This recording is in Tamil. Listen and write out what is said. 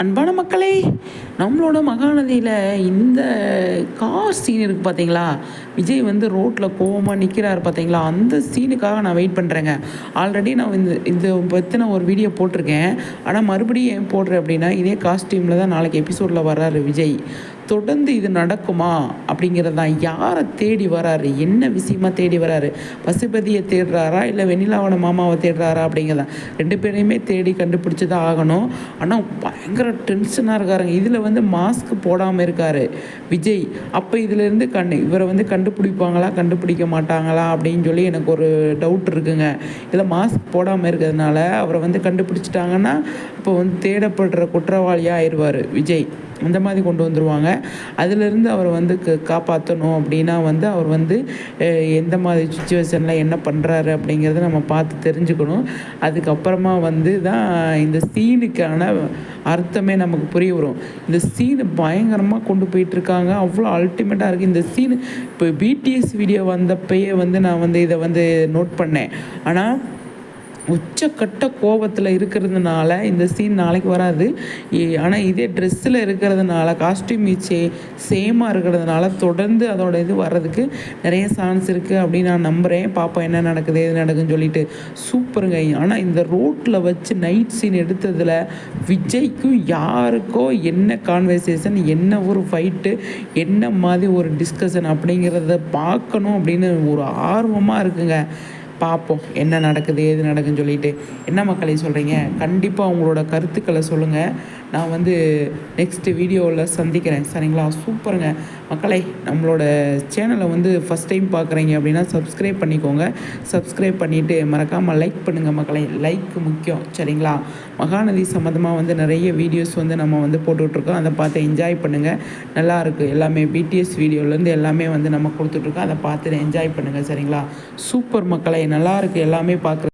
அன்பான மக்களே நம்மளோட மகாநதியில் இந்த கார் சீன் இருக்குது பார்த்தீங்களா விஜய் வந்து ரோட்டில் கோவமாக நிற்கிறாரு பார்த்தீங்களா அந்த சீனுக்காக நான் வெயிட் பண்ணுறேங்க ஆல்ரெடி நான் இந்த இது பற்றின ஒரு வீடியோ போட்டிருக்கேன். ஆனால் மறுபடியும் ஏன் போடுறேன் அப்படின்னா இதே காஸ்டியூமில் தான் நாளைக்கு எபிசோடில் வர்றாரு விஜய். தொடர்ந்து இது நடக்குமா அப்படிங்கிறது தான். யாரை தேடி வராரு என்ன விஷயமா தேடி வராரு பசுபதியை தேடுறாரா? இல்லை வெண்ணிலாவோட மாமாவை தேடுறாரா அப்படிங்கிறத. ரெண்டு பேரையுமே தேடி கண்டுபிடிச்சி தான் ஆகணும். ஆனால் பயங்கர டென்ஷனாக இருக்காருங்க. இதில் வந்து மாஸ்க் போடாமல் இருக்கார் விஜய். அப்போ இதிலேருந்து கண் இவரை வந்து கண்டுபிடிப்பாங்களா கண்டுபிடிக்க மாட்டாங்களா அப்படின்னு சொல்லி எனக்கு ஒரு டவுட் இருக்குங்க. இதில் மாஸ்க் போடாமல் இருக்கிறதுனால அவரை வந்து கண்டுபிடிச்சிட்டாங்கன்னா இப்போ வந்து தேடப்படுற குற்றவாளியாக ஆயிடுவார் விஜய். அந்த மாதிரி கொண்டு வந்துடுவாங்க அதிலிருந்து அவர் வந்து காப்பாற்றணும் அப்படின்னா வந்து அவர் வந்து எந்த மாதிரி சுச்சுவேஷனில் என்ன பண்ணுறாரு அப்படிங்கிறத நம்ம பார்த்து தெரிஞ்சுக்கணும். அதுக்கப்புறமா வந்து தான் இந்த சீனுக்கான அர்த்தமே நமக்கு புரிய வரும். இந்த சீனு பயங்கரமாக கொண்டு போயிட்டுருக்காங்க. அவ்வளோ அல்டிமேட்டாக இருக்குது இந்த சீனு இப்போ பிடிஎஸ் வீடியோ வந்தப்பயே வந்து நான் வந்து இதை வந்து நோட் பண்ணேன். ஆனால் உச்சக்கட்ட கோபத்தில் இருக்கிறதுனால இந்த சீன் நாளைக்கு வராது. ஆனால் இதே ட்ரெஸ்ஸில் இருக்கிறதுனால காஸ்டியூம் இச்சே சேமாக இருக்கிறதுனால தொடர்ந்து அதோட இது வர்றதுக்கு நிறைய சான்ஸ் இருக்குது அப்படின்னு நான் நம்புகிறேன் பாப்பா என்ன நடக்குது எது நடக்குதுன்னு சொல்லிட்டு. சூப்பருங்க. ஆனால் இந்த ரோட்டில் வச்சு நைட் சீன் எடுத்ததில் விஜய்க்கும் யாருக்கோ என்ன கான்வர்சேஷன் என்ன ஒரு ஃபைட்டு என்ன மாதிரி ஒரு டிஸ்கஷன் அப்படிங்கிறத பார்க்கணும் அப்படின்னு ஒரு ஆர்வமாக இருக்குங்க. பார்ப்போம். என்ன நடக்குது ஏது நடக்குன்னு சொல்லிட்டு. என்ன மக்களை சொல்கிறீங்க கண்டிப்பாக உங்களோட கருத்துக்களை சொல்லுங்கள் நான் வந்து நெக்ஸ்ட்டு வீடியோவில் சந்திக்கிறேன். சரிங்களா? சூப்பருங்க. மக்களை நம்மளோட சேனலை வந்து ஃபஸ்ட் டைம் பார்க்குறீங்க அப்படின்னா சப்ஸ்கிரைப் பண்ணிக்கோங்க. சப்ஸ்கிரைப் பண்ணிவிட்டு மறக்காமல் லைக் பண்ணுங்கள் மக்களை. லைக் முக்கியம். சரிங்களா? மகாநதி சம்மந்தமாக வந்து நிறைய வீடியோஸ் வந்து நம்ம வந்து போட்டுட்ருக்கோம். அதை பார்த்து என்ஜாய் பண்ணுங்கள் நல்லாயிருக்கு எல்லாமே பிடிஎஸ் வீடியோலேருந்து எல்லாமே வந்து நம்ம கொடுத்துட்ருக்கோம். அதை பார்த்து என்ஜாய் பண்ணுங்கள் சரிங்களா? சூப்பர் மக்களை. நல்லாயிருக்கு எல்லாமே பார்க்குற